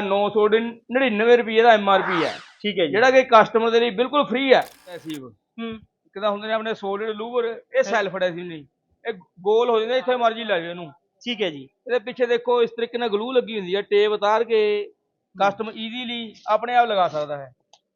12999 ਰੁਪਏ ਦਾ ਐਮਆਰਪੀ ਹੈ। ਠੀਕ ਹੈ ਜੀ। ਜਿਹੜਾ ਕਿ ਕਸਟਮਰ ਦੇ ਲਈ ਬਿਲਕੁਲ ਫ੍ਰੀ ਹੈ। ਐਸੀਵ ਹੂੰ। ਇੱਕ ਤਾਂ ਹੁੰਦੇ ਨੇ ਆਪਣੇ ਸੋਲਿਡ ਲੂਵਰ ਇਹ ਸੈਲਫ ਅਡੈਸਿਵ ਨਹੀਂ। ਇਹ ਗੋਲ ਹੋ ਜਾਂਦਾ ਇੱਥੇ ਮਰਜ਼ੀ ਲੈ ਜਾਓ ਇਹਨੂੰ। ਠੀਕ ਹੈ ਜੀ। ਇਹਦੇ ਪਿੱਛੇ ਦੇਖੋ ਇਸ ਤਰੀਕੇ ਨਾਲ ਗਲੂ ਲੱਗੀ ਹੁੰਦੀ ਹੈ ਟੇਪ ਉਤਾਰ ਕੇ ਕਸਟਮਰ ਈਜ਼ੀਲੀ ਆਪਣੇ ਆਪ ਲਗਾ ਸਕਦਾ ਹੈ।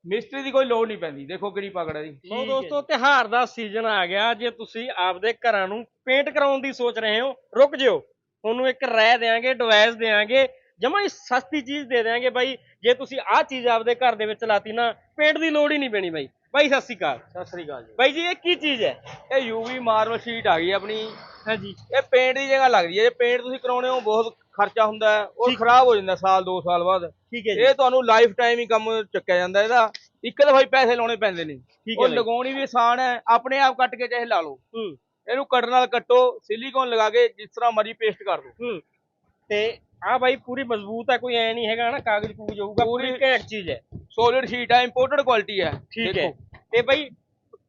ਮਿਸਤਰੀ ਦੀ ਕੋਈ ਲੋੜ ਨਹੀਂ ਪੈਂਦੀ ਦੇਖੋ ਕਿਹੜੀ ਪਕੜ ਹੈ ਜੀ। ਲੋ ਦੋਸਤੋ ਤਿਹਾਰ ਦਾ ਸੀਜ਼ਨ ਆ ਗਿਆ। ਜੇ ਤੁਸੀਂ ਆਪਦੇ ਘਰਾਂ ਨੂੰ ਪੇਂਟ ਕਰਾਉਣ ਦੀ ਸੋਚ ਰਹੇ ਹੋ ਰੁਕ ਜਿਓ। ਤੁਹਾਨੂੰ ਇੱਕ ਰਾਏ ਦੇਾਂਗੇ ਡਿਵਾਈਸ ਦੇਾਂਗੇ ਜਮਾ ਹੀ ਸਸਤੀ ਚੀਜ਼ ਦੇ ਦੇਾਂਗੇ ਬਾਈ। ਜੇ ਤੁਸੀਂ ਆਹ ਚੀਜ਼ ਆਪਦੇ ਘਰ ਦੇ ਵਿੱਚ ਲਾਤੀ ਨਾ ਪੇਂਟ ਦੀ ਲੋੜ ਹੀ ਨਹੀਂ ਪੈਣੀ ਬਾਈ। ਬਾਈ ਸਤਿ ਸ਼੍ਰੀ ਅਕਾਲ। ਸਤਿ ਸ੍ਰੀ ਅਕਾਲ ਜੀ। ਬਾਈ ਜੀ ਇਹ ਕੀ ਚੀਜ਼ ਹੈ? ਇਹ ਯੂਵੀ ਮਾਰਬਲ ਸ਼ੀਟ ਆ ਗਈ ਆਪਣੀ। ਹਾਂਜੀ। ਇਹ ਪੇਂਟ ਦੀ ਜਗ੍ਹਾ ਲੱਗਦੀ ਹੈ। ਜੇ ਪੇਂਟ ਤੁਸੀਂ ਕਰਾਉਣੇ ਹੋ ਬਹੁਤ ਖਰਚਾ ਹੁੰਦਾ ਹੈ। ਉਹ। ਖਰਾਬ ਹੋ ਜਾਂਦਾ ਸਾਲ 2 ਸਾਲ ਬਾਅਦ। ਠੀਕ ਹੈ ਜੀ। ਇਹ ਤੁਹਾਨੂੰ ਲਾਈਫ ਟਾਈਮ ਹੀ ਕੰਮ ਚੱਕਿਆ ਜਾਂਦਾ ਇਹਦਾ। ਇੱਕ ਦਫਾ ਹੀ ਪੈਸੇ ਲਾਉਣੇ ਪੈਂਦੇ ਨੇ। ਠੀਕ ਉਹ। ਲਗਾਉਣੀ ਵੀ ਆਸਾਨ ਹੈ। ਆਪਣੇ ਆਪ ਕੱਟ ਕੇ ਚਾਹੇ ਲਾ ਲਓ। ਹੂੰ। ਇਹਨੂੰ ਕੱਟਣ ਨਾਲ ਕੱਟੋ। ਸਿਲੀਕੋਨ ਲਗਾ ਕੇ ਜਿਸ ਤਰ੍ਹਾਂ ਮਰਜ਼ੀ ਪੇਸਟ ਕਰ ਦਿਓ। ਹੂੰ। ਤੇ ਆ ਬਾਈ ਪੂਰੀ ਮਜ਼ਬੂਤ ਹੈ ਕੋਈ ਐ ਨਹੀਂ ਹੈਗਾ ਨਾ ਕਾਗਜ਼ ਕੂਜ ਹੋਊਗਾ ਪੂਰੀ ਘੈਂਟ ਚੀਜ਼ ਹੈ। ਸੋਲਿਡ ਸ਼ੀਟ ਹੈ ਇੰਪੋਰਟਡ ਕੁਆਲਿਟੀ ਹੈ ਠੀਕ ਹੈ। ਤੇ ਬਾਈ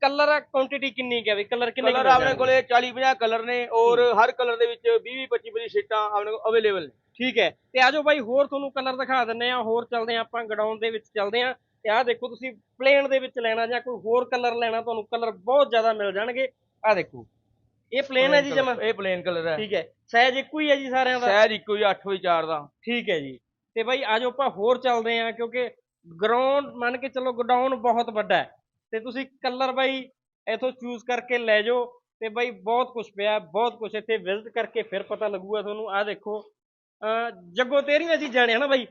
ਕਲਰ ਕੁਆਂਟੀਟੀ ਕਿੰਨੀ ਹੈ ਬਈ ਕਲਰ ਕਿੰਨੇ ਕਲਰ ਆਪਣੇ? ਕੋਲੇ 40 50 ਕਲਰ ਨੇ ਔਰ ਹਰ ਕਲਰ ਦੇ ਵਿੱਚ 20 25 25 ਸ਼ੀਟਾਂ ਆਪਣੇ ਕੋਲ ਅਵੇਲੇਬਲ ਨੇ। ਠੀਕ ਹੈ। ਤੇ ਆਜੋ ਬਾਈ ਹੋਰ ਤੁਹਾਨੂੰ ਕਲਰ ਦਿਖਾ ਦਿੰਨੇ ਆ ਹੋਰ ਚੱਲਦੇ ਆ ਆਪਾਂ ਗਡਾਊਨ ਦੇ ਵਿੱਚ ਚੱਲਦੇ ਆ ਤੇ ਆਹ ਦੇਖੋ ਤੁਸੀਂ ਪਲੇਨ ਦੇ ਵਿੱਚ ਲੈਣਾ ਜਾਂ ਕੋਈ ਹੋਰ ਕਲਰ ਲੈਣਾ ਤੁਹਾਨੂੰ ਕਲਰ ਬਹੁਤ ਜ਼ਿਆਦਾ ਮਿਲ ਜਾਣਗੇ। ਆਹ ਦੇਖੋ। ਇਹ ਪਲੇਨ ਹੈ ਜੀ ਜਮਾ? ਇਹ ਪਲੇਨ ਕਲਰ ਹੈ। ਠੀਕ ਹੈ। ਸਾਈਜ਼ ਇੱਕੋ ਹੀ ਹੈ ਜੀ ਸਾਰਿਆਂ ਦਾ? ਸਾਈਜ਼ ਇੱਕੋ ਹੀ 8 ਹੋਈ 4 ਦਾ। ਠੀਕ ਹੈ ਜੀ। ਤੇ ਬਾਈ ਆਜੋ ਆਪਾਂ ਹੋਰ ਚੱਲਦੇ ਆ ਕਿਉਂਕਿ ਗਰਾਊਂਡ ਮੰਨ ਕੇ ਚੱਲੋ ਗਡਾਊਨ ਬਹੁਤ ਵੱਡਾ ਹੈ। ਤੇ ਤੁਸੀਂ ਕਲਰ ਬਾਈ ਇਥੋਂ ਚੂਜ਼ ਕਰਕੇ ਲੈ ਜਾਓ। ਤੇ ਬਾਈ ਬਹੁਤ ਕੁਝ ਪਿਆ ਬਹੁਤ ਕੁਝ ਇੱਥੇ ਵਿਜ਼ਿਟ ਕਰਕੇ ਫਿਰ ਪਤਾ ਲੱਗੂਗਾ ਤੁਹਾਨੂੰ। ਆਹ ਦੇਖੋ ਜੱਗੋ ਤੇਰੀਆਂ ਚੀਜ਼ਾਂ ਨੇ ਹਨਾ ਬਾਈ?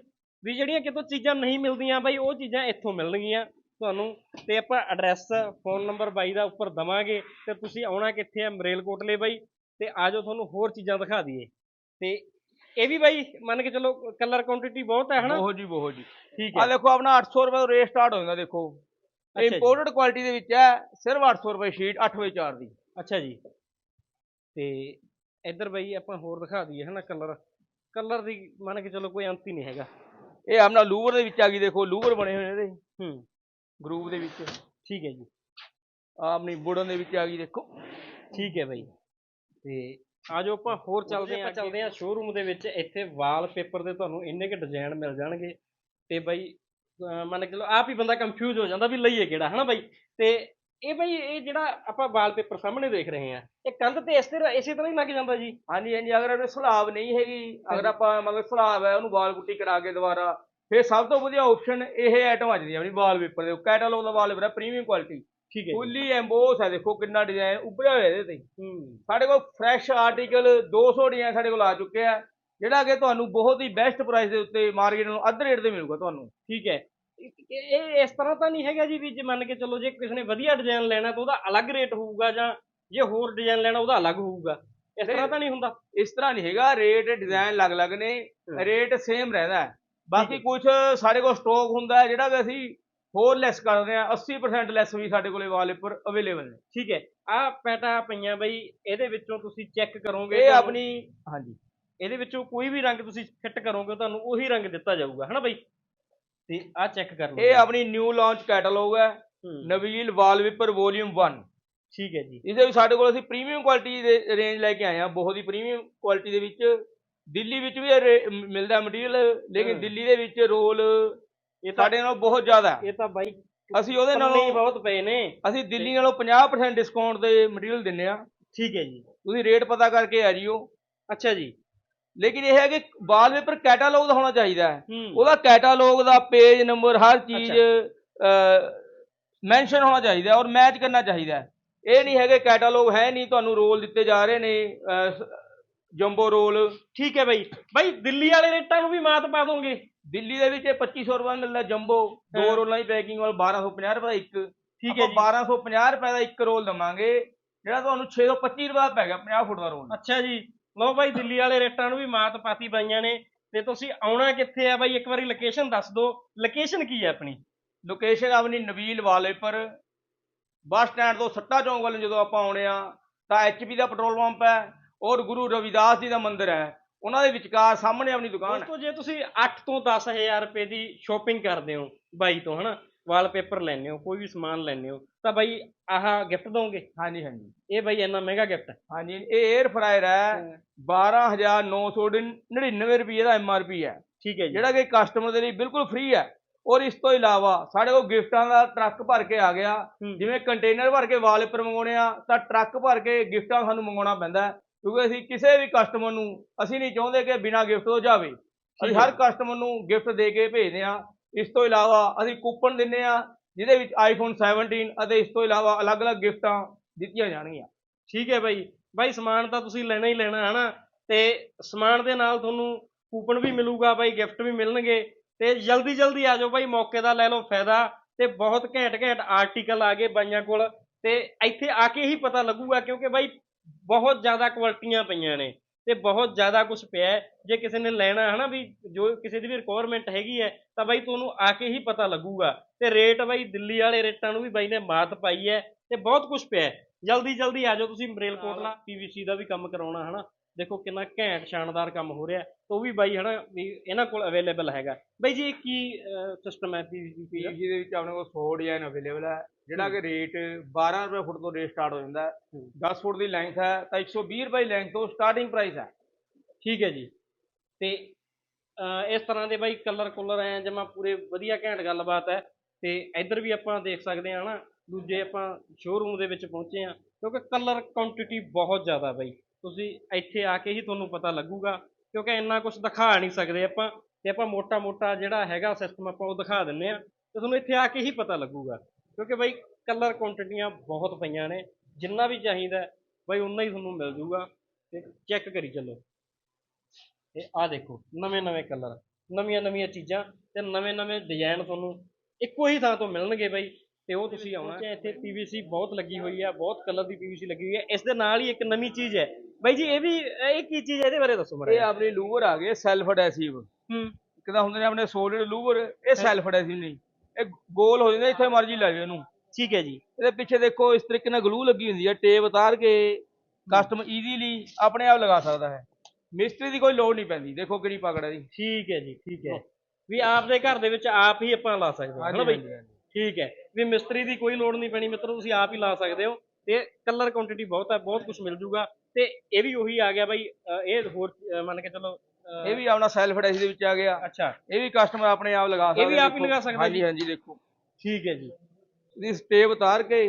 ਵੀ ਜਿਹੜੀਆਂ ਕਿਤੋਂ ਚੀਜ਼ਾਂ ਨਹੀਂ ਮਿਲਦੀਆਂ ਬਾਈ ਉਹ ਚੀਜ਼ਾਂ ਇੱਥੋਂ ਮਿਲਣਗੀਆਂ। ਤੁਹਾਨੂੰ ਤੇ ਆਪਾਂ ਐਡਰੈਸ ਫੋਨ ਨੰਬਰ ਬਾਈ ਦਾ ਉੱਪਰ ਦਵਾਂਗੇ ਤੇ ਤੁਸੀਂ ਆਉਣਾ ਕਿੱਥੇ ਆ ਮਰੇਲਕੋਟਲੇ ਬਾਈ ਤੇ ਆਜੋ ਤੁਹਾਨੂੰ ਹੋਰ ਚੀਜ਼ਾਂ ਦਿਖਾ ਦਈਏ। ਤੇ ਇਹ ਵੀ ਬਾਈ ਮੰਨ ਕੇ ਚਲੋ ਕਲਰ ਕੁਆਂਟੀਟੀ ਬਹੁਤ ਹੈ ਹਨਾ? ਬਹੁਤ ਜੀ ਬਹੁਤ ਜੀ। ਠੀਕ ਆ ਹੈ ਦੇਖੋ ਆਪਣਾ 800 ਰੁਪਏ ਤੋਂ ਰੇਟ ਸਟਾਰਟ ਹੋ ਜਾਂਦਾ ਦੇਖੋ। ਇੰਪੋਰਟਡ ਕੁਆਲਿਟੀ ਦੇ ਵਿੱਚ ਹੈ ਸਿਰਫ 800 ਰੁਪਏ ਸ਼ੀਟ 8 ਵਜੇ 4 ਦੀ। ਅੱਛਾ ਜੀ। ਤੇ ਇੱਧਰ ਬਾਈ ਆਪਾਂ ਹੋਰ ਦਿਖਾ ਦਈਏ ਹਨਾ ਕਲਰ ਕਲਰ ਦੀ ਮੰਨ ਕੇ ਚਲੋ ਕੋਈ ਅੰਤ ਹੀ ਨਹੀਂ ਹੈਗਾ। ਇਹ ਆਪਣਾ ਲੂਵਰ ਦੇ ਵਿੱਚ ਆ ਗਈ ਦੇਖੋ ਲੂਵਰ ਬਣੇ ਹੋਏ ਨੇ ਇਹਦੇ। ਹੂੰ। ਗਰੂਪ ਦੇ ਵਿੱਚ। ਠੀਕ ਹੈ ਜੀ। ਆਪਣੀ ਵੁਡਨ ਦੇ ਵਿੱਚ ਆ ਗਈ ਦੇਖੋ। ਠੀਕ ਹੈ ਬਾਈ। ਤੇ ਆਜੋ ਆਪਾਂ ਹੋਰ ਚੱਲਦੇ ਆਂ ਚੱਲਦੇ ਆਂ ਸ਼ੋਰੂਮ ਦੇ ਵਿੱਚ। ਇੱਥੇ ਵਾਲਪੇਪਰ ਦੇ ਤੁਹਾਨੂੰ ਇੰਨੇ ਕੁ ਡਿਜ਼ਾਈਨ ਮਿਲ ਜਾਣਗੇ। ਤੇ ਬਾਈ ਮੰਨ ਕੇ ਚਲੋ ਆਪ ਹੀ ਬੰਦਾ ਕੰਫਿਊਜ਼ ਹੋ ਜਾਂਦਾ ਵੀ ਲਈਏ ਕਿਹੜਾ ਹਨਾ ਬਾਈ? ਤੇ ਇਹ ਬਾਈ ਇਹ ਜਿਹੜਾ ਆਪਾਂ ਵਾਲਪੇਪਰ ਸਾਹਮਣੇ ਦੇਖ ਰਹੇ ਆਂ ਇਹ ਕੰਧ ਤੇ ਇਸ ਤਰ੍ਹਾਂ ਇਸੇ ਤਰ੍ਹਾਂ ਹੀ ਲੱਗ ਜਾਂਦਾ ਜੀ। ਹਾਂਜੀ ਹਾਂਜੀ। ਅਗਰ ਆਪਣੇ ਸਲਾਬ ਨਹੀਂ ਹੈਗੀ ਅਗਰ ਆਪਾਂ ਮਤਲਬ ਸਲਾਬ ਹੈ ਉਹਨੂੰ ਵਾਲ ਪੁੱਟੀ ਕਰਾ ਕੇ ਦੁਬਾਰਾ ਫਿਰ ਸਭ ਤੋਂ ਵਧੀਆ ਆਪਸ਼ਨ ਇਹ ਆਈਟਮ ਆ ਜਾਂਦੀ ਹੈ ਆਪਣੀ ਵਾਲਪੇਪਰ ਦੇ ਕੈਟਾਲੌਗ ਦਾ ਵਾਲਪੇਪਰ ਹੈ ਪ੍ਰੀਮੀਅਮ ਕੁਆਲਿਟੀ ਠੀਕ ਹੈ ਫੁੱਲੀ ਐਮਬੋਸ ਹੈ ਦੇਖੋ ਕਿੰਨਾ ਡਿਜ਼ਾਈਨ ਉੱਭਰਿਆ ਹੋਇਆ ਇਹਦੇ ਤੇ। ਸਾਡੇ ਕੋਲ ਫਰੈਸ਼ ਆਰਟੀਕਲ 200 ਡਿਜ਼ਾਈਨ ਸਾਡੇ ਕੋਲ ਆ ਚੁੱਕੇ ਆ ਜਿਹੜਾ ਕਿ ਤੁਹਾਨੂੰ ਬਹੁਤ ਹੀ ਬੈਸਟ ਪ੍ਰਾਈਸ ਦੇ ਉੱਤੇ ਮਾਰਕੀਟ ਨੂੰ ਅੱਧ ਰੇਟ ਤੇ ਮਿਲੂਗਾ ਤੁਹਾਨੂੰ। ਠੀਕ ਹੈ। ਇਹ ਇਸ ਤਰ੍ਹਾਂ ਤਾਂ ਨਹੀਂ ਹੈਗਾ ਜੀ ਵੀ ਜੇ ਮੰਨ ਕੇ ਚੱਲੋ ਜੇ ਕਿਸੇ ਨੇ ਵਧੀਆ ਡਿਜ਼ਾਈਨ ਲੈਣਾ ਤਾਂ ਉਹਦਾ ਅਲੱਗ ਰੇਟ ਹੋਊਗਾ ਜਾਂ ਜੇ ਹੋਰ ਡਿਜ਼ਾਈਨ ਲੈਣਾ ਉਹਦਾ ਅਲੱਗ ਹੋਊਗਾ। ਇਸ ਤਰ੍ਹਾਂ ਤਾਂ ਨਹੀਂ ਹੁੰਦਾ। ਇਸ ਤਰ੍ਹਾਂ ਨਹੀਂ ਹੈਗਾ ਰੇਟ ਡਿਜ਼ਾਈਨ ਅਲੱਗ-ਅਲੱਗ ਨੇ। ਰੇਟ ਸੇਮ ਰਹਿੰਦਾ। ਹੈ ਬਾਕੀ ਹੈ। ਕੁਝ ਸਾਡੇ ਕੋਲ ਸਟਾਕ ਹੁੰਦਾ ਹੈ ਜਿਹੜਾ ਕਿ ਅਸੀਂ ਹੋਰ ਲੈਸ ਕਰਦੇ ਆ 80% ਲੈਸ ਵੀ ਸਾਡੇ ਕੋਲੇ ਵਾਲਪੇਪਰ ਅਵੇਲੇਬਲ ਨੇ। ਠੀਕ ਹੈ? ਆ ਪੈਟਾ ਪਈਆਂ ਬਈ ਇਹਦੇ ਵਿੱਚੋਂ ਤੁਸੀਂ ਚੈੱਕ ਕਰੋਗੇ ਇਹ ਆਪਣੀ ਹਾਂਜੀ। ਇਹਦੇ ਵਿੱਚੋਂ ਕੋਈ ਵੀ ਰੰਗ ਤੁਸੀਂ ਫਿੱਟ ਕਰੋਗੇ ਤੁਹਾਨੂੰ ਉਹੀ ਰੰਗ ਦਿੱਤਾ ਜਾਊਗਾ ਹਨਾ ਬਈ? ਤੇ ਆ ਚੈੱਕ ਕਰ ਲਓ। ਇਹ ਆਪਣੀ ਨਿਊ ਲਾਂਚ ਕੈਟਾਲੌਗ ਹੈ ਹੂੰ, ਨਵੀਲ ਵਾਲਪੇਪਰ ਵੋਲਿਊਮ 1 ਠੀਕ ਹੈ ਜੀ। ਇਹਦੇ ਵਿੱਚ ਸਾਡੇ ਕੋਲ ਅਸੀਂ ਪ੍ਰੀਮੀਅਮ ਕੁਆਲਿਟੀ ਦੇ ਰੇਂਜ ਲੈ ਕੇ ਆਏ ਆ ਬਹੁਤ ਹੀ ਪ੍ਰੀਮੀਅਮ ਕੁਆਲਿਟੀ ਦੇ ਵਿੱਚ ਦਿੱਲੀ ਵਿੱਚ ਵੀ ਇਹ ਰੇ- ਮ- ਮਿਲਦਾ ਮਟੀਰੀਅਲ ਲੇਕਿਨ ਹਾਂ। ਦਿੱਲੀ ਦੇ ਵਿੱਚ ਰੋਲ ਇਹ ਤਾਂ ਸਾਡੇ ਨਾਲੋਂ ਬਹੁਤ ਜ਼ਿਆਦਾ ਹੈ। ਇਹ ਤਾਂ ਬਾਈ ਅਸੀਂ ਉਹਦੇ ਪੱਲੇ ਹੀ ਨਾਲੋਂ ਬਹੁਤ ਪਏ ਨੇ। ਅਸੀਂ ਦਿੱਲੀ ਨਾਲੋਂ 50% ਡਿਸਕਾਊਂਟ ਤੇ ਮਟੀਰੀਅਲ ਦਿੰਨੇ ਆ ਠੀਕ ਹੈ ਜੀ। ਤੁਸੀਂ ਰੇਟ ਪਤਾ ਕਰਕੇ ਆ ਜਿਓ। ਅੱਛਾ ਜੀ। ਲੇਕਿਨ ਇਹ ਹੈ ਕਿ ਵਾਲਪੇਪਰ ਕੈਟਾਲੌਗ ਦਾ ਹੋਣਾ ਚਾਹੀਦਾ ਹੈ। ਹੂੰ। ਉਹਦਾ ਕੈਟਾਲੌਗ ਦਾ ਪੇਜ ਨੰਬਰ ਹਰ ਚੀਜ਼ ਮੈਂਸ਼ਨ ਹੋਣਾ ਚਾਹੀਦਾ ਹੈ ਔਰ ਮੈਚ ਕਰਨਾ ਚਾਹੀਦਾ ਹੈ। ਇਹ ਨਹੀਂ ਹੈਗੇ ਕੈਟਾਲੌਗ ਹੈ ਨਹੀਂ ਤੁਹਾਨੂੰ ਰੋਲ ਦਿੱਤੇ ਜਾ ਰਹੇ ਨੇ ਜੰਬੋ ਰੋਲ। ਠੀਕ ਹੈ ਬਾਈ। ਬਾਈ ਦਿੱਲੀ ਵਾਲੇ ਰੇਟਾਂ ਨੂੰ ਵੀ ਮਾਤ ਪਾ ਦੋਗੇ। ਦਿੱਲੀ ਦੇ ਵਿੱਚ ਇਹ 2500 ਰੁਪਏ ਦਾ ਮਿਲਦਾ ਜੰਬੋ। ਦੋ। ਰੋਲਾਂ ਦੀ ਪੈਕਿੰਗ ਵਾਲ 1250 ਰੁਪਏ ਦਾ ਇੱਕ। ਠੀਕ ਹੈ ਜੀ। 1250 ਰੁਪਏ ਦਾ ਇੱਕ ਰੋਲ ਦਵਾਂਗੇ। ਜਿਹੜਾ ਤੁਹਾਨੂੰ 625 ਰੁਪਏ ਦਾ ਪੈ ਗਿਆ 50 ਫੁੱਟ ਦਾ ਰੋਲ। ਅੱਛਾ ਜੀ। ਲਓ ਬਾਈ ਦਿੱਲੀ ਵਾਲੇ ਰੇਟਾਂ ਨੂੰ ਵੀ ਮਾਤ ਪਾਤੀ ਬਾਈਆਂ ਨੇ। ਤੇ ਤੁਸੀਂ ਆਉਣਾ ਕਿੱਥੇ ਆ ਬਾਈ? ਇੱਕ ਵਾਰੀ ਲੋਕੇਸ਼ਨ ਦੱਸ ਦਿਓ। ਲੋਕੇਸ਼ਨ ਕੀ ਹੈ ਆਪਣੀ? ਲੋਕੇਸ਼ਨ ਆਪਣੀ ਨਵੀਲ ਵਾਲੇਪਰ। ਬੱਸ ਸਟੈਂਡ ਤੋਂ ਸੱਟਾ ਚੌਂਕ ਵੱਲ ਜਦੋਂ ਆਪਾਂ ਆਉਣੇ ਆ ਤਾਂ ਐਚਪੀ ਦਾ ਪੈਟਰੋਲ ਪੰਪ ਹੈ। ਔਰ ਗੁਰੂ ਰਵਿਦਾਸ ਜੀ ਦਾ ਮੰਦਿਰ ਹੈ ਉਹਨਾਂ ਦੇ ਵਿਚਕਾਰ ਸਾਹਮਣੇ ਆਪਣੀ ਦੁਕਾਨ ਹੈ। ਦੋਸਤੋ ਜੇ ਤੁਸੀਂ 8 ਤੋਂ 10000 ਰੁਪਏ ਦੀ ਸ਼ਾਪਿੰਗ ਕਰਦੇ ਹੋ ਬਾਈ ਤੋਂ ਹਨਾ ਵਾਲਪੇਪਰ ਲੈਣੇ ਹੋ ਕੋਈ ਵੀ ਸਮਾਨ ਲੈਣੇ ਹੋ ਤਾਂ ਬਾਈ ਆਹ ਗਿਫਟ ਦੋਗੇ? ਹਾਂਜੀ ਹਾਂਜੀ। ਇਹ ਬਾਈ ਇੰਨਾ ਮਹਿੰਗਾ ਗਿਫਟ ਹੈ। ਹਾਂਜੀ ਇਹ 에ਅਰ ਫਰਾਇਰ ਹੈ 12999 ਰੁਪਏ ਦਾ ਐਮਆਰਪੀ ਹੈ। ਠੀਕ ਹੈ ਜੀ। ਜਿਹੜਾ ਕਿ ਕਸਟਮਰ ਦੇ ਲਈ ਬਿਲਕੁਲ ਫ੍ਰੀ ਹੈ। ਔਰ ਇਸ ਤੋਂ ਇਲਾਵਾ ਸਾਡੇ ਕੋਲ ਗਿਫਟਾਂ ਦਾ ਟਰੱਕ ਭਰ ਕੇ ਆ ਗਿਆ। ਜਿਵੇਂ ਕੰਟੇਨਰ ਭਰ ਕੇ ਵਾਲਪੇਪਰ ਮੰਗਾਉਣੇ ਆ ਤਾਂ ਟਰੱਕ ਭਰ ਕੇ ਗਿਫਟਾਂ ਸਾਨੂੰ ਮੰਗਾਉਣਾ ਪੈਂਦਾ ਹੈ, ਕਿਉਂਕਿ ਅਸੀਂ ਕਿਸੇ ਵੀ ਕਸਟਮਰ ਨੂੰ ਅਸੀਂ ਨਹੀਂ ਚਾਹੁੰਦੇ ਕਿ ਬਿਨਾਂ ਗਿਫਟ ਤੋਂ ਜਾਵੇ। ਅਸੀਂ। ਹਰ ਕਸਟਮਰ ਨੂੰ ਗਿਫਟ ਦੇ ਕੇ ਭੇਜਦੇ ਆ ਇਸ ਤੋਂ ਇਲਾਵਾ ਅਸੀਂ ਕੂਪਨ ਦਿੰਦੇ ਆ ਜਿਹਦੇ ਵਿੱਚ ਆਈਫੋਨ 17 ਅਤੇ ਇਸ ਤੋਂ ਇਲਾਵਾ ਅਲੱਗ-ਅਲੱਗ ਗਿਫਟਾਂ ਦਿੱਤੀਆਂ ਜਾਣਗੀਆਂ। ਠੀਕ ਹੈ ਬਾਈ। ਬਾਈ ਸਮਾਨ ਤਾਂ ਤੁਸੀਂ ਲੈਣਾ ਹੀ ਲੈਣਾ ਹਨਾ? ਤੇ ਸਮਾਨ ਦੇ ਨਾਲ ਤੁਹਾਨੂੰ ਕੂਪਨ ਵੀ ਮਿਲੂਗਾ ਬਾਈ ਗਿਫਟ ਵੀ ਮਿਲਣਗੇ। ਤੇ ਜਲਦੀ ਜਲਦੀ ਆ ਜਾਓ ਬਾਈ ਮੌਕੇ ਦਾ ਲੈ ਲਓ ਫਾਇਦਾ। ਤੇ ਬਹੁਤ ਘੈਂਟ ਘੈਂਟ ਆਰਟੀਕਲ ਆ ਗਏ ਬਾਈਆਂ ਕੋਲ। ਤੇ ਇੱਥੇ ਆ ਕੇ ਹੀ ਪਤਾ ਲੱਗੂਗਾ ਕਿਉਂਕਿ ਬਾਈ ਬਹੁਤ ਜ਼ਿਆਦਾ ਕੁਆਲਿਟੀਆਂ ਪਈਆਂ ਨੇ ਤੇ ਬਹੁਤ ਜ਼ਿਆਦਾ ਕੁਝ ਪਿਆ ਜੇ ਕਿਸੇ ਨੇ ਲੈਣਾ ਹੈ ਨਾ ਵੀ ਜੋ ਕਿਸੇ ਦੀ ਵੀ ਰਿਕੁਆਇਰਮੈਂਟ ਹੈਗੀ ਹੈ ਤਾਂ ਬਾਈ ਤੁਹਾਨੂੰ ਆ ਕੇ ਹੀ ਪਤਾ ਲੱਗੂਗਾ। ਤੇ ਰੇਟ ਬਾਈ ਦਿੱਲੀ ਵਾਲੇ ਰੇਟਾਂ ਨੂੰ ਵੀ ਬਾਈ ਨੇ ਮਾਤ ਪਾਈ ਹੈ ਤੇ ਬਹੁਤ ਕੁਝ ਪਿਆ ਜਲਦੀ ਜਲਦੀ ਆ ਜਾਓ ਤੁਸੀਂ ਮਰੇਲਕੋਟਲਾ ਪੀਵੀਸੀ ਦਾ ਵੀ ਕੰਮ ਕਰਾਉਣਾ ਹਨਾ ਦੇਖੋ ਕਿੰਨਾ ਘੈਂਟ ਸ਼ਾਨਦਾਰ ਕੰਮ ਹੋ ਰਿਹਾ ਉਹ ਵੀ ਬਾਈ ਹਨਾ ਵੀ ਇਹਨਾਂ ਕੋਲ ਅਵੇਲੇਬਲ ਹੈਗਾ। ਬਾਈ ਜੀ ਇਹ ਕੀ ਸਿਸਟਮ ਹੈ ਪੀਵੀਸੀ? ਪੀਵੀਸੀ ਦੇ ਵਿੱਚ ਆਪਣੇ ਕੋਲ 100 ਡਿਜ਼ਾਈਨ ਅਵੇਲੇਬਲ ਹੈ। ਜਿਹੜਾ ਕਿ ਰੇਟ 12 ਰੁਪਏ ਫੁੱਟ ਤੋਂ ਰੇਟ ਸਟਾਰਟ ਹੋ ਜਾਂਦਾ ਹੈ। ਹੂੰ। 10 ਫੁੱਟ ਦੀ ਲੈਂਥ ਹੈ ਤਾਂ 120 ਰੁਪਏ ਲੈਂਥ ਤੋਂ ਸਟਾਰਟਿੰਗ ਪ੍ਰਾਈਸ ਹੈ। ਠੀਕ ਹੈ ਜੀ। ਤੇ ਇਸ ਤਰ੍ਹਾਂ ਦੇ ਬਾਈ ਕਲਰ ਕੁਲਰ ਐ ਜਮਾ ਪੂਰੇ ਵਧੀਆ ਘੈਂਟ ਗੱਲਬਾਤ ਹੈ। ਤੇ ਇੱਧਰ ਵੀ ਆਪਾਂ ਦੇਖ ਸਕਦੇ ਹਾਂ ਨਾ ਦੂਜੇ ਆਪਾਂ ਸ਼ੋਰੂਮ ਦੇ ਵਿੱਚ ਪਹੁੰਚੇ ਆ ਕਿਉਂਕਿ ਕਲਰ ਕੁਆਂਟੀਟੀ ਬਹੁਤ ਜ਼ਿਆਦਾ ਬਾਈ। ਤੁਸੀਂ ਇੱਥੇ ਆ ਕੇ ਹੀ ਤੁਹਾਨੂੰ ਪਤਾ ਲੱਗੂਗਾ ਕਿਉਂਕਿ ਇੰਨਾ ਕੁਝ ਦਿਖਾ ਨਹੀਂ ਸਕਦੇ ਆਪਾਂ। ਤੇ ਆਪਾਂ ਮੋਟਾ ਮੋਟਾ ਜਿਹੜਾ ਹੈਗਾ ਸਿਸਟਮ ਆਪਾਂ ਉਹ ਦਿਖਾ ਦਿੰਨੇ ਆ ਤੇ ਤੁਹਾਨੂੰ ਇੱਥੇ ਆ ਕੇ ਹੀ ਪਤਾ ਲੱਗੂਗਾ। ਕਿਉਂਕਿ ਬਾਈ ਕਲਰ ਕੁਆਂਟੀਟੀਆਂ ਬਹੁਤ ਪਈਆਂ ਨੇ ਜਿੰਨਾ ਵੀ ਚਾਹੀਦਾ ਹੈ, ਬਾਈ ਉਨਾ ਹੀ ਤੁਹਾਨੂੰ ਮਿਲ ਜੂਗਾ। ਤੇ ਚੈੱਕ ਕਰੀ ਚੱਲੋ। ਤੇ ਆਹ ਦੇਖੋ ਨਵੇਂ ਨਵੇਂ ਕਲਰ ਨਵੀਆਂ ਨਵੀਆਂ ਚੀਜ਼ਾਂ ਤੇ ਨਵੇਂ ਨਵੇਂ ਡਿਜ਼ਾਈਨ ਤੁਹਾਨੂੰ ਇੱਕੋ ਹੀ ਥਾਂ ਤੋਂ ਮਿਲਣਗੇ ਬਾਈ। ਤੇ ਉਹ ਤੁਸੀਂ ਆਉਣਾ। ਇੱਥੇ ਪੀਵੀਸੀ ਬਹੁਤ ਲੱਗੀ ਹੋਈ ਆ ਬਹੁਤ ਕਲਰ ਦੀ ਪੀਵੀਸੀ ਲੱਗੀ ਹੋਈ ਹੈ ਇਸ ਦੇ ਨਾਲ ਹੀ ਇੱਕ ਨਵੀਂ ਚੀਜ਼ ਹੈ। ਬਾਈ ਜੀ ਇਹ ਵੀ ਇਹ ਕੀ ਚੀਜ਼ ਹੈ ਇਹਦੇ ਬਾਰੇ ਦੱਸੋ ਇਹ ਮਰੇ ਆਪਣੀ ਲੂਵਰ ਆ ਗਏ ਸੈਲਫ ਅਡੈਸਿਵ ਹੂੰ। ਇੱਕ ਤਾਂ ਹੁੰਦੇ ਨੇ ਆਪਣੇ ਸੋਲਿਡ ਲੂਵਰ ਇਹ ਸੈਲਫ ਅਡੈਸਿਵ ਨਹੀਂ। ਇਹ ਗੋਲ ਹੋ ਜਾਂਦਾ ਜਿੱਥੇ ਮਰਜ਼ੀ ਲੈ ਜਾਓ ਇਹਨੂੰ। ਠੀਕ ਹੈ ਜੀ। ਇਹਦੇ ਪਿੱਛੇ ਦੇਖੋ ਇਸ ਤਰੀਕੇ ਨਾਲ ਗਲੂ ਲੱਗੀ ਹੁੰਦੀ ਹੈ ਟੇਪ ਉਤਾਰ ਕੇ ਕਸਟਮਰ ਈਜ਼ੀਲੀ ਆਪਣੇ ਆਪ ਲਗਾ ਸਕਦਾ ਹੈ। ਮਿਸਤਰੀ ਦੀ ਕੋਈ ਲੋੜ ਨਹੀਂ ਪੈਂਦੀ ਦੇਖੋ ਕਿਹੜੀ ਪਕੜ ਹੈ ਜੀ ਠੀਕ ਹੈ ਜੀ ਠੀਕ ਹੈ। ਵੀ ਆਪ ਦੇ ਘਰ ਦੇ ਵਿੱਚ ਆਪ ਹੀ ਆਪਾਂ ਲਾ ਸਕਦੇ ਹਾਂ ਹਨਾ ਬਾਈ। ਠੀਕ ਹੈ। ਵੀ ਮਿਸਤਰੀ ਦੀ ਕੋਈ ਲੋੜ ਨਹੀਂ ਪੈਣੀ ਮਿੱਤਰੋ ਤੁਸੀਂ ਆਪ ਹੀ ਲਾ ਸਕਦੇ ਹੋ। ਤੇ ਕਲਰ ਕੁਆਂਟੀਟੀ ਬਹੁਤ ਹੈ ਬਹੁਤ ਕੁਝ ਮਿਲ ਜੂਗਾ। ਤੇ ਇਹ ਵੀ ਉਹੀ ਆ ਗਿਆ ਬਾਈ ਇਹ ਹੋਰ ਮੰਨ ਕੇ ਚਲੋ ਇਹ ਵੀ ਆਪਣਾ ਸੈਲਫ ਅਡੈਸਿਵ ਦੇ ਵਿੱਚ ਆ ਗਿਆ। ਅੱਛਾ। ਇਹ ਵੀ ਕਸਟਮਰ ਆਪਣੇ ਆਪ ਲਗਾ ਸਕਦਾ ਇਹ ਵੀ ਆਪ ਹੀ। ਲਗਾ ਸਕਦਾ ਹਾਂਜੀ? ਹਾਂਜੀ ਦੇਖੋ। ਠੀਕ ਹੈ ਜੀ। ਇਹਦੀ ਟੇਪ ਉਤਾਰ ਕੇ।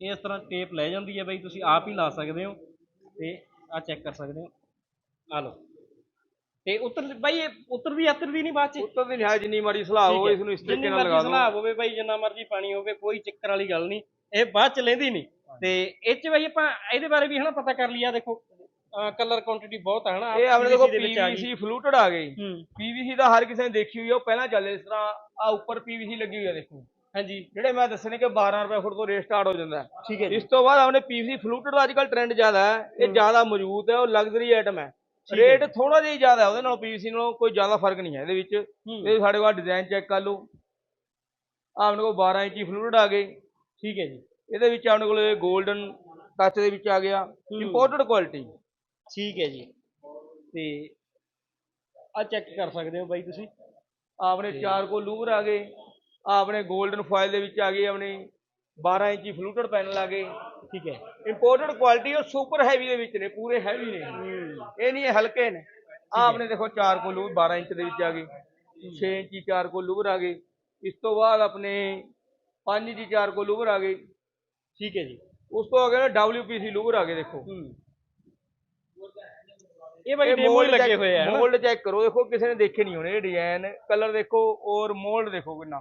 ਇਸ ਤਰ੍ਹਾਂ ਟੇਪ ਲੈ ਜਾਂਦੀ ਹੈ ਬਾਈ ਤੁਸੀਂ ਆਪ ਹੀ ਲਾ ਸਕਦੇ ਹੋ ਤੇ ਆ ਚੈੱਕ ਕਰ ਸਕਦੇ ਹੋ। ਆ ਲਓ। ਤੇ ਉੱਤਰ ਬਾਈ ਇਹ ਉੱਤਰਦੀ ਅਤਰਦੀ ਨਹੀਂ ਬਾਅਦ ਚ? ਉੱਤਰ ਦੀ ਨਿਹਾਇ ਜਿੰਨੀ ਮਾੜੀ ਸਲਾਹ ਹੋ ਠੀਕ ਹੈ। ਇਸ ਨੂੰ ਇਸ ਤਰੀਕੇ ਨਾਲ ਮਰਜ਼ੀ ਲਗਾ ਦਿਓ। ਸਲਾਬ ਹੋਵੇ ਬਾਈ ਜਿੰਨਾ ਮਰਜ਼ੀ ਪਾਣੀ ਹੋਵੇ ਕੋਈ ਚੱਕਰ ਵਾਲੀ ਗੱਲ ਨਹੀਂ। ਇਹ ਬਾਅਦ ਚ ਲੈਂਦੀ ਨਹੀਂ। ਤੇ ਇਹ ਚ ਬਾਈ ਆਪਾਂ ਇਹਦੇ ਬਾਰੇ ਵੀ ਹਨਾ ਪਤਾ ਕਰ ਲਿਆ ਦੇਖੋ। ਕਲਰ ਕੁਆਂਟੀਟੀ ਬਹੁਤ ਹੈ ਹਨਾ? ਇਹ ਆਪਣੇ ਕੋਲ ਆ ਗਈ। ਪੀਵੀਸੀ ਫਲੂਟਡ ਆ ਗਈ। ਪੀਵੀਸੀ ਦਾ ਹਰ ਕਿਸੇ ਨੇ ਦੇਖੀ ਹੋਈ ਹੈ ਉਹ ਪਹਿਲਾਂ ਚੱਲੇ ਇਸ ਤਰ੍ਹਾਂ ਆ ਉੱਪਰ ਪੀਵੀਸੀ ਲੱਗੀ ਹੋਈ ਹੈ ਦੇਖੋ। ਹਾਂਜੀ। ਜਿਹੜੇ ਮੈਂ ਦੱਸਣੇ ਕਿ 12 ਰੁਪਏ ਫੁੱਟ ਤੋਂ ਰੇਟ ਸਟਾਰਟ ਹੋ ਜਾਂਦਾ। ਠੀਕ ਹੈ ਇਸ ਤੋਂ ਬਾਅਦ ਆਪਣੇ ਪੀਵੀਸੀ ਫਲੂਟਡ ਦਾ ਅੱਜਕੱਲ ਟ੍ਰੈਂਡ ਜ਼ਿਆਦਾ ਹੈ ਇਹ। ਜ਼ਿਆਦਾ ਮਜ਼ਬੂਤ ਹੈ ਉਹ ਲਗਜ਼ਰੀ ਆਈਟਮ ਹੈ। ਰੇਟ ਥੋੜਾ ਜਿਹਾ ਜ਼ਿਆਦਾ ਹੈ ਉਹਦੇ ਨਾਲੋਂ ਪੀਵੀਸੀ ਨਾਲੋਂ ਕੋਈ ਜ਼ਿਆਦਾ ਫ਼ਰਕ ਨਹੀਂ ਹੈ ਇਹਦੇ ਵਿੱਚ। ਇਹ ਸਾਡੇ ਕੋਲ ਡਿਜ਼ਾਈਨ ਚੈੱਕ ਕਰ ਲਓ। ਆਪਣੇ ਕੋਲ 12 ਇੰਚੀ ਫਲੂਟਡ ਆ ਗਏ। ਠੀਕ ਹੈ ਜੀ। ਇਹਦੇ ਵਿੱਚ ਆਪਣੇ ਕੋਲ 골ਡਨ ਟੱਚ ਦੇ ਵਿੱਚ ਆ ਗਿਆ। ਇੰਪੋਰਟਡ ਕੁਆਲਿਟੀ ਠੀਕ ਹੈ ਜੀ। ਤੇ ਆ ਚੈੱਕ ਕਰ ਸਕਦੇ ਹੋ ਬਾਈ ਤੁਸੀਂ। ਆਪਣੇ ਚਾਰ ਕੋ ਲੂਵਰ ਆ ਗਏ। ਆਪਣੇ 골ਡਨ ਫਾਇਲ ਦੇ ਵਿੱਚ ਆ ਗਏ ਆਪਣੇ। 12 ਇੰਚੀ ਫਲੂਟਡ ਪੈਨਲ ਆ ਗਏ। ਠੀਕ ਹੈ। ਇੰਪੋਰਟਡ ਕੁਆਲਿਟੀ ਉਹ ਸੁਪਰ ਹੈਵੀ ਦੇ ਵਿੱਚ ਨੇ ਪੂਰੇ ਹੈਵੀ ਨੇ। ਇਹ ਨਹੀਂ ਇਹ ਹਲਕੇ ਨੇ। ਆ ਆਪਣੇ ਦੇਖੋ ਚਾਰ ਕੋ ਲੂਵਰ 12 ਇੰਚ ਦੇ ਵਿੱਚ ਆ ਗਏ। 6 ਇੰਚੀ ਚਾਰ ਕੋ ਲੂਵਰ ਆ ਗਏ। ਇਸ ਤੋਂ ਬਾਅਦ ਆਪਣੇ 5 ਇੰਚੀ ਚਾਰ ਕੋ ਲੂਵਰ ਆ ਗਏ। ਠੀਕ ਹੈ ਜੀ। ਉਸ ਤੋਂ ਅਗੇ ਨਾ WPC ਲੂਵਰ ਆ ਗਏ ਦੇਖੋ। ਇਹ ਬਾਈ ਡੇਮੋ ਹੀ ਲੱਗੇ ਹੋਏ ਆ? ਮੋਲਡ ਚੈੱਕ ਕਰੋ। ਦੇਖੋ ਕਿਸੇ ਨੇ ਦੇਖੇ ਨਹੀਂ ਹੋਣੇ ਇਹ ਡਿਜ਼ਾਈਨ ਕਲਰ ਦੇਖੋ ਔਰ ਮੋਲਡ ਦੇਖੋ ਕਿੰਨਾ।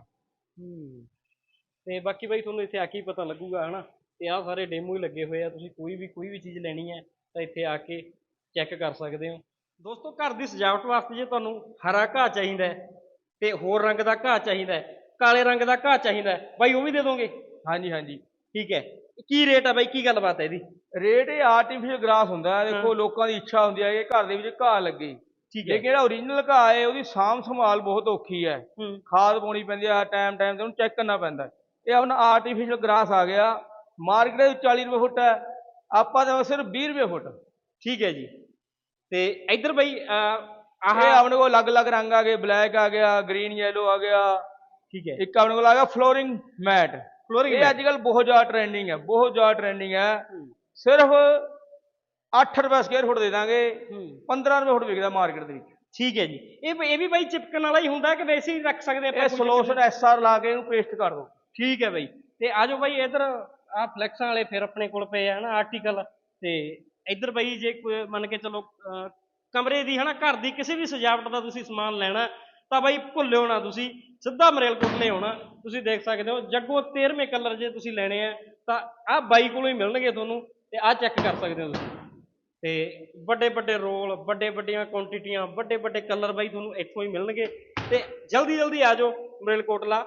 ਤੇ ਬਾਕੀ ਬਾਈ ਤੁਹਾਨੂੰ ਇੱਥੇ ਆ ਕੇ ਹੀ ਪਤਾ ਲੱਗੂਗਾ ਹਨਾ? ਤੇ ਆਹ ਸਾਰੇ ਡੈਮੋ ਹੀ ਲੱਗੇ ਹੋਏ ਆ। ਤੁਸੀਂ ਕੋਈ ਵੀ ਕੋਈ ਵੀ ਚੀਜ਼ ਲੈਣੀ ਹੈ ਤਾਂ ਇੱਥੇ ਆ ਕੇ ਚੈੱਕ ਕਰ ਸਕਦੇ ਹੋ। ਦੋਸਤੋ ਘਰ ਦੀ ਸਜਾਵਟ ਵਾਸਤੇ ਜੇ ਤੁਹਾਨੂੰ ਹਰਾ ਘਾਹ ਚਾਹੀਦਾ ਹੈ ਤੇ ਹੋਰ ਰੰਗ ਦਾ ਘਾਹ ਚਾਹੀਦਾ ਹੈ ਕਾਲੇ ਰੰਗ ਦਾ ਘਾਹ ਚਾਹੀਦਾ ਹੈ ਬਾਈ ਉਹ ਵੀ ਦੇ ਦੋਗੇ? ਹਾਂਜੀ ਹਾਂਜੀ। ਠੀਕ ਹੈ। ਕੀ ਰੇਟ ਆ ਬਾਈ? ਕੀ ਗੱਲਬਾਤ ਹੈ ਇਹਦੀ? ਰੇਟ ਇਹ ਆਰਟੀਫੀਸ਼ੀਅਲ ਗ੍ਰਾਸ ਹੁੰਦਾ ਹੈ। ਦੇਖੋ ਲੋਕਾਂ ਦੀ ਇੱਛਾ ਹੁੰਦੀ ਹੈ ਕਿ ਘਰ ਦੇ ਵਿੱਚ ਘਾਹ ਲੱਗੇ। ਠੀਕ ਹੈ। ਲੇਕਿਨ ਜਿਹੜਾ ਓਰੀਜਨਲ ਘਾਹ ਹੈ ਉਹਦੀ ਸਾਂਭ ਸੰਭਾਲ ਬਹੁਤ ਔਖੀ ਹੈ। ਖਾਦ ਪਾਉਣੀ ਪੈਂਦੀ ਹੈ ਟਾਈਮ ਟਾਈਮ ਤੇ ਉਹਨੂੰ ਚੈੱਕ ਕਰਨਾ ਪੈਂਦਾ। ਇਹ ਆਪਣਾ ਆਰਟੀਫੀਸ਼ੀਅਲ ਗ੍ਰਾਸ ਆ ਗਿਆ। ਮਾਰਕੀਟ ਦੇ ਵਿੱਚ 40 ਰੁਪਏ ਫੁੱਟ ਹੈ। ਆਪਾਂ ਤਾਂ ਸਿਰਫ 20 ਰੁਪਏ ਫੁੱਟ। ਠੀਕ ਹੈ ਜੀ। ਤੇ ਇੱਧਰ ਬਾਈ ਆਹ ਇਹ ਆਪਣੇ ਕੋਲ ਅਲੱਗ-ਅਲੱਗ ਰੰਗ ਆ ਗਏ। ਬਲੈਕ ਆ ਗਿਆ ਗ੍ਰੀਨ ਯੈਲੋ ਆ ਗਿਆ। ਠੀਕ ਹੈ। ਇੱਕ ਆਪਣੇ ਕੋਲ ਆ ਗਿਆ ਫਲੋਰਿੰਗ ਮੈਟ ਫਲੋਰਿੰਗ ਇਹ ਅੱਜ ਕੱਲ ਬਹੁਤ ਜ਼ਿਆਦਾ ਟ੍ਰੈਂਡਿੰਗ ਹੈ ਬਹੁਤ ਜ਼ਿਆਦਾ ਟ੍ਰੈਂਡਿੰਗ ਹੈ। ਸਿਰਫ 8 ਰੁਪਏ ਸਕੁਅਰ ਫੁੱਟ ਦੇ ਦਾਂਗੇ ਹੂੰ। 15 ਰੁਪਏ ਫੁੱਟ ਵਿਕਦਾ ਮਾਰਕੀਟ ਦੇ ਵਿੱਚ। ਠੀਕ ਹੈ ਜੀ। ਇਹ ਇਹ ਵੀ ਬਾਈ ਚਿਪਕਣ ਵਾਲਾ ਹੀ ਹੁੰਦਾ ਕਿ ਵੈਸੇ ਹੀ ਰੱਖ ਸਕਦੇ ਆਪਾਂ ਇਹ ਸੋਲੂਸ਼ਨ ਐਸਆਰ ਲਾ ਕੇ ਇਹਨੂੰ ਪੇਸਟ ਕਰ ਦੋ ਠੀਕ ਹੈ ਬਾਈ। ਤੇ ਆਜੋ ਬਾਈ ਇਧਰ ਆ ਫਲੈਕਸਾਂ ਵਾਲੇ ਫਿਰ ਆਪਣੇ ਕੋਲ ਪਏ ਆ ਨਾ ਆਰਟੀਕਲ ਤੇ ਇੱਧਰ ਬਾਈ ਜੇ ਕੋਈ ਮੰਨ ਕੇ ਚਲੋ ਕਮਰੇ ਦੀ ਹਨਾ ਘਰ ਦੀ ਕਿਸੇ ਵੀ ਸਜਾਵਟ ਦਾ ਤੁਸੀਂ ਸਮਾਨ ਲੈਣਾ ਤਾਂ ਬਾਈ ਭੁੱਲਿਓ ਨਾ ਤੁਸੀਂ, ਸਿੱਧਾ ਮਰੇਲਕੋਟਲੇ ਆਉਣਾ ਤੁਸੀਂ ਦੇਖ ਸਕਦੇ ਹੋ, ਜੱਗੋ 13ਵੇਂ ਕਲਰ ਜੇ ਤੁਸੀਂ ਲੈਣੇ ਆ, ਤਾਂ ਆਹ ਬਾਈ ਕੋਲੋਂ ਹੀ ਮਿਲਣਗੇ ਤੁਹਾਨੂੰ, ਤੇ ਆਹ ਚੈੱਕ ਕਰ ਸਕਦੇ ਹੋ ਤੁਸੀਂ। ਤੇ ਵੱਡੇ ਵੱਡੇ ਰੋਲ, ਵੱਡੇ ਵੱਡੀਆਂ ਕੁਆਂਟੀਟੀਆਂ ਵੱਡੇ ਵੱਡੇ ਕਲਰ ਬਾਈ ਤੁਹਾਨੂੰ ਇੱਥੋਂ ਹੀ ਮਿਲਣਗੇ, ਤੇ ਜਲਦੀ ਜਲਦੀ ਆ ਜਾਓ ਮਰੇਲਕੋਟਲਾ